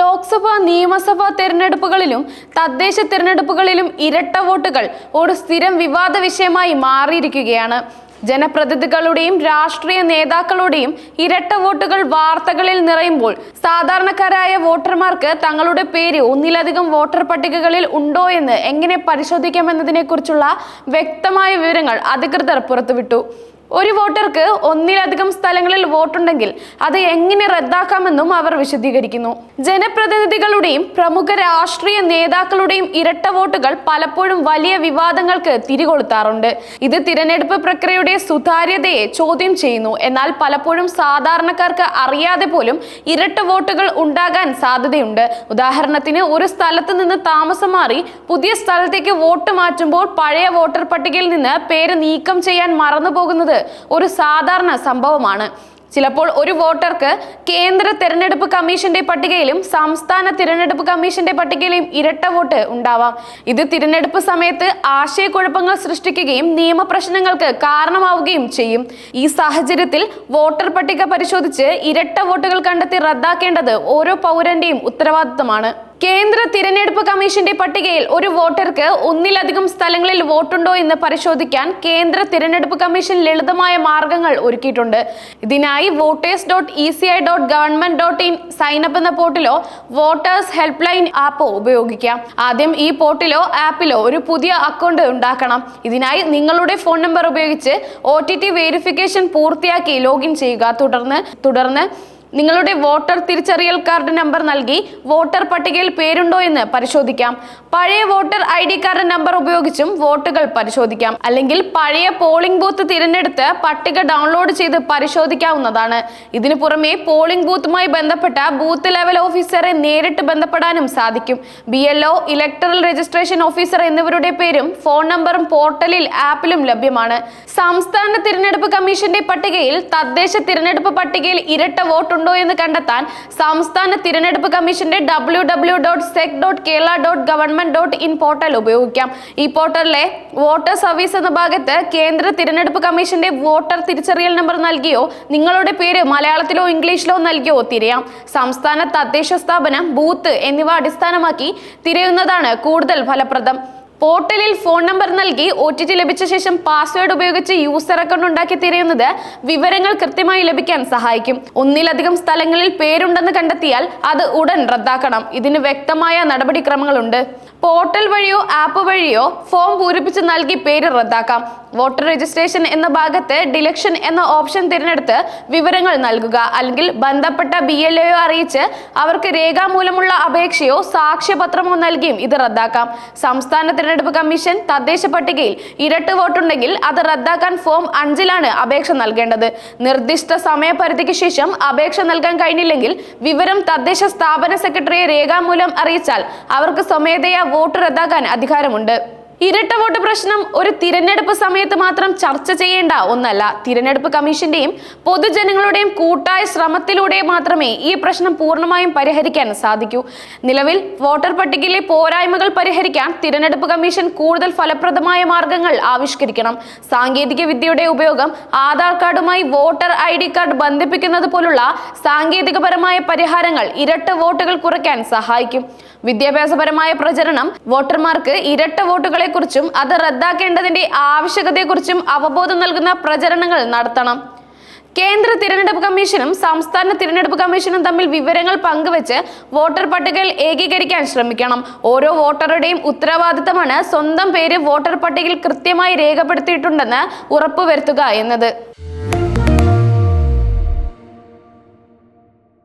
ലോക്സഭ നിയമസഭാ തെരഞ്ഞെടുപ്പുകളിലും തദ്ദേശ തെരഞ്ഞെടുപ്പുകളിലും ഇരട്ട വോട്ടുകൾ ഒരു സ്ഥിരം വിവാദ വിഷയമായി മാറിയിരിക്കുകയാണ്. ജനപ്രതിനിധികളുടെയും രാഷ്ട്രീയ നേതാക്കളുടെയും ഇരട്ട വോട്ടുകൾ വാർത്തകളിൽ നിറയുമ്പോൾ സാധാരണക്കാരായ വോട്ടർമാർക്ക് തങ്ങളുടെ പേര് ഒന്നിലധികം വോട്ടർ പട്ടികകളിൽ ഉണ്ടോ എന്ന് എങ്ങനെ പരിശോധിക്കാമെന്നതിനെക്കുറിച്ചുള്ള വ്യക്തമായ വിവരങ്ങൾ അധികൃതർ പുറത്തുവിട്ടു. ഒരു വോട്ടർക്ക് ഒന്നിലധികം സ്ഥലങ്ങളിൽ വോട്ടുണ്ടെങ്കിൽ അത് എങ്ങനെ റദ്ദാക്കാമെന്നും അവർ വിശദീകരിക്കുന്നു. ജനപ്രതിനിധികളുടെയും പ്രമുഖ രാഷ്ട്രീയ നേതാക്കളുടെയും ഇരട്ട വോട്ടുകൾ പലപ്പോഴും വലിയ വിവാദങ്ങൾക്ക് തിരികൊളുത്താറുണ്ട്. ഇത് തിരഞ്ഞെടുപ്പ് പ്രക്രിയയുടെ സുതാര്യതയെ ചോദ്യം ചെയ്യുന്നു. എന്നാൽ പലപ്പോഴും സാധാരണക്കാർക്ക് അറിയാതെ പോലും ഇരട്ട വോട്ടുകൾ ഉണ്ടാകാൻ സാധ്യതയുണ്ട്. ഉദാഹരണത്തിന് ഒരു സ്ഥലത്ത് നിന്ന് താമസം മാറി പുതിയ സ്ഥലത്തേക്ക് വോട്ട് മാറ്റുമ്പോൾ പഴയ വോട്ടർ പട്ടികയിൽ നിന്ന് പേര് നീക്കം ചെയ്യാൻ മറന്നു പോകുന്നത് ഒരു സാധാരണ സംഭവമാണ്. ചിലപ്പോൾ ഒരു വോട്ടർക്ക് കേന്ദ്ര തിരഞ്ഞെടുപ്പ് കമ്മീഷന്റെ പട്ടികയിലും സംസ്ഥാന തിരഞ്ഞെടുപ്പ് കമ്മീഷന്റെ പട്ടികയിലും ഇരട്ട വോട്ട് ഉണ്ടാവാം. ഇത് തിരഞ്ഞെടുപ്പ് സമയത്ത് ആശയക്കുഴപ്പങ്ങൾ സൃഷ്ടിക്കുകയും നിയമപ്രശ്നങ്ങൾക്ക് കാരണമാവുകയും ചെയ്യും. ഈ സാഹചര്യത്തിൽ വോട്ടർ പട്ടിക പരിശോധിച്ച് ഇരട്ട വോട്ടുകൾ കണ്ടെത്തി റദ്ദാക്കേണ്ടത് ഓരോ പൗരന്റെയും ഉത്തരവാദിത്തമാണ് കേന്ദ്ര തിരഞ്ഞെടുപ്പ് കമ്മീഷന്റെ പട്ടികയിൽ ഒരു വോട്ടർക്ക് ഒന്നിലധികം സ്ഥലങ്ങളിൽ വോട്ടുണ്ടോ എന്ന് പരിശോധിക്കാൻ കേന്ദ്ര തിരഞ്ഞെടുപ്പ് കമ്മീഷൻ ലളിതമായ മാർഗങ്ങൾ ഒരുക്കിയിട്ടുണ്ട്. ഇതിനായി voters dot E C I dot government dot in sign up എന്ന പോർട്ടിലോ വോട്ടേഴ്സ് ഹെൽപ്പ് ലൈൻ ആപ്പോ ഉപയോഗിക്കാം. ആദ്യം ഈ പോർട്ടിലോ ആപ്പിലോ ഒരു പുതിയ അക്കൗണ്ട് ഉണ്ടാക്കണം. ഇതിനായി നിങ്ങളുടെ ഫോൺ നമ്പർ ഉപയോഗിച്ച് ഒ ടി ടി വെരിഫിക്കേഷൻ പൂർത്തിയാക്കി ലോഗിൻ ചെയ്യുക. തുടർന്ന് തുടർന്ന് നിങ്ങളുടെ വോട്ടർ തിരിച്ചറിയൽ കാർഡ് നമ്പർ നൽകി വോട്ടർ പട്ടികയിൽ പേരുണ്ടോ എന്ന് പരിശോധിക്കാം. പഴയ voter I D card number ഉപയോഗിച്ചും വോട്ടുകൾ പരിശോധിക്കാം. അല്ലെങ്കിൽ പഴയ പോളിംഗ് ബൂത്ത് തിരഞ്ഞെടുത്ത് പട്ടിക ഡൗൺലോഡ് ചെയ്ത് പരിശോധിക്കാവുന്നതാണ്. ഇതിനു പുറമെ പോളിംഗ് ബൂത്തുമായി ബന്ധപ്പെട്ട ബൂത്ത് ലെവൽ ഓഫീസറെ നേരിട്ട് ബന്ധപ്പെടാനും സാധിക്കും. B L O electoral registration officer എന്നിവരുടെ പേരും ഫോൺ നമ്പറും പോർട്ടലിൽ ആപ്പിലും ലഭ്യമാണ്. സംസ്ഥാന തിരഞ്ഞെടുപ്പ് കമ്മീഷന്റെ പട്ടികയിൽ തദ്ദേശ തിരഞ്ഞെടുപ്പ് പട്ടികയിൽ ഇരട്ട വോട്ടുണ്ടോ. എന്ന് കണ്ടെത്താൻ സംസ്ഥാന തിരഞ്ഞെടുപ്പ് കമ്മീഷന്റെ W W dot sec dot Kerala dot government dot in portal ഉപയോഗിക്കാം. ഈ പോർട്ടലിലെ വോട്ടർ സർവീസ് എന്ന ഭാഗത്ത് കേന്ദ്ര തിരഞ്ഞെടുപ്പ് കമ്മീഷന്റെ വോട്ടർ തിരിച്ചറിയൽ നമ്പർ നൽകിയോ നിങ്ങളുടെ പേര് മലയാളത്തിലോ ഇംഗ്ലീഷിലോ നൽകിയോ തിരയാം. സംസ്ഥാന തദ്ദേശ സ്ഥാപനം ബൂത്ത് എന്നിവ അടിസ്ഥാനമാക്കി തിരയുന്നതാണ് കൂടുതൽ ഫലപ്രദം. പോർട്ടലിൽ ഫോൺ നമ്പർ നൽകി ഒ ടി ടി ലഭിച്ച ശേഷം പാസ്വേഡ് ഉപയോഗിച്ച് യൂസർ അക്കൗണ്ട് ഉണ്ടാക്കി തിരയുന്നത് വിവരങ്ങൾ കൃത്യമായി ലഭിക്കാൻ സഹായിക്കും. ഒന്നിലധികം സ്ഥലങ്ങളിൽ പേരുണ്ടെന്ന് കണ്ടെത്തിയാൽ അത് ഉടൻ റദ്ദാക്കണം. ഇതിന് വ്യക്തമായ നടപടിക്രമങ്ങളുണ്ട്. പോർട്ടൽ വഴിയോ ആപ്പ് വഴിയോ ഫോം പൂരിപ്പിച്ച് നൽകി പേര് റദ്ദാക്കാം. വോട്ടർ രജിസ്ട്രേഷൻ എന്ന ഭാഗത്ത് ഡിലക്ഷൻ എന്ന ഓപ്ഷൻ തിരഞ്ഞെടുത്ത് വിവരങ്ങൾ നൽകുക. അല്ലെങ്കിൽ ബന്ധപ്പെട്ട ബി എൽ എയോ അറിയിച്ച് അവർക്ക് രേഖാമൂലമുള്ള അപേക്ഷയോ സാക്ഷ്യപത്രമോ നൽകിയും ഇത് റദ്ദാക്കാം. സംസ്ഥാന തിരഞ്ഞെടുപ്പ് കമ്മീഷൻ തദ്ദേശ പട്ടികയിൽ ഇരട്ട് വോട്ടുണ്ടെങ്കിൽ അത് റദ്ദാക്കാൻ ഫോം അഞ്ചിലാണ് അപേക്ഷ നൽകേണ്ടത്. നിർദ്ദിഷ്ട സമയപരിധിക്ക് ശേഷം അപേക്ഷ നൽകാൻ കഴിഞ്ഞില്ലെങ്കിൽ വിവരം തദ്ദേശ സ്ഥാപന സെക്രട്ടറിയെ രേഖാമൂലം അറിയിച്ചാൽ അവർക്ക് സ്വമേധയാ വോട്ട് റദ്ദാക്കാൻ അധികാരമുണ്ട്. ഇരട്ട വോട്ട് പ്രശ്നം ഒരു തിരഞ്ഞെടുപ്പ് സമയത്ത് മാത്രം ചർച്ച ചെയ്യേണ്ട ഒന്നല്ല. തിരഞ്ഞെടുപ്പ് കമ്മീഷന്റെയും പൊതുജനങ്ങളുടെയും കൂട്ടായ ശ്രമത്തിലൂടെ മാത്രമേ ഈ പ്രശ്നം പൂർണമായും പരിഹരിക്കാൻ സാധിക്കൂ. നിലവിൽ വോട്ടർ പട്ടികയിലെ പോരായ്മകൾ പരിഹരിക്കാൻ തിരഞ്ഞെടുപ്പ് കമ്മീഷൻ കൂടുതൽ ഫലപ്രദമായ മാർഗങ്ങൾ ആവിഷ്കരിക്കണം. സാങ്കേതിക വിദ്യയുടെ ഉപയോഗം ആധാർ കാർഡുമായി വോട്ടർ ഐ ഡി കാർഡ് ബന്ധിപ്പിക്കുന്നത് പോലുള്ള സാങ്കേതികപരമായ പരിഹാരങ്ങൾ ഇരട്ട വോട്ടുകൾ കുറയ്ക്കാൻ സഹായിക്കും. വിദ്യാഭ്യാസപരമായ പ്രചരണം വോട്ടർമാർക്ക് ഇരട്ട വോട്ടുകളെക്കുറിച്ചും അത് റദ്ദാക്കേണ്ടതിന്റെ ആവശ്യകതയെക്കുറിച്ചും അവബോധം നൽകുന്ന പ്രചരണങ്ങൾ നടത്തണം. കേന്ദ്ര തിരഞ്ഞെടുപ്പ് കമ്മീഷനും സംസ്ഥാന തിരഞ്ഞെടുപ്പ് കമ്മീഷനും തമ്മിൽ വിവരങ്ങൾ പങ്കുവച്ച് വോട്ടർ പട്ടികയിൽ ഏകീകരിക്കാൻ ശ്രമിക്കണം. ഓരോ വോട്ടറുടെയും ഉത്തരവാദിത്തമാണ് സ്വന്തം പേര് വോട്ടർ പട്ടികയിൽ കൃത്യമായി രേഖപ്പെടുത്തിയിട്ടുണ്ടെന്ന് ഉറപ്പുവരുത്തുക എന്നത്.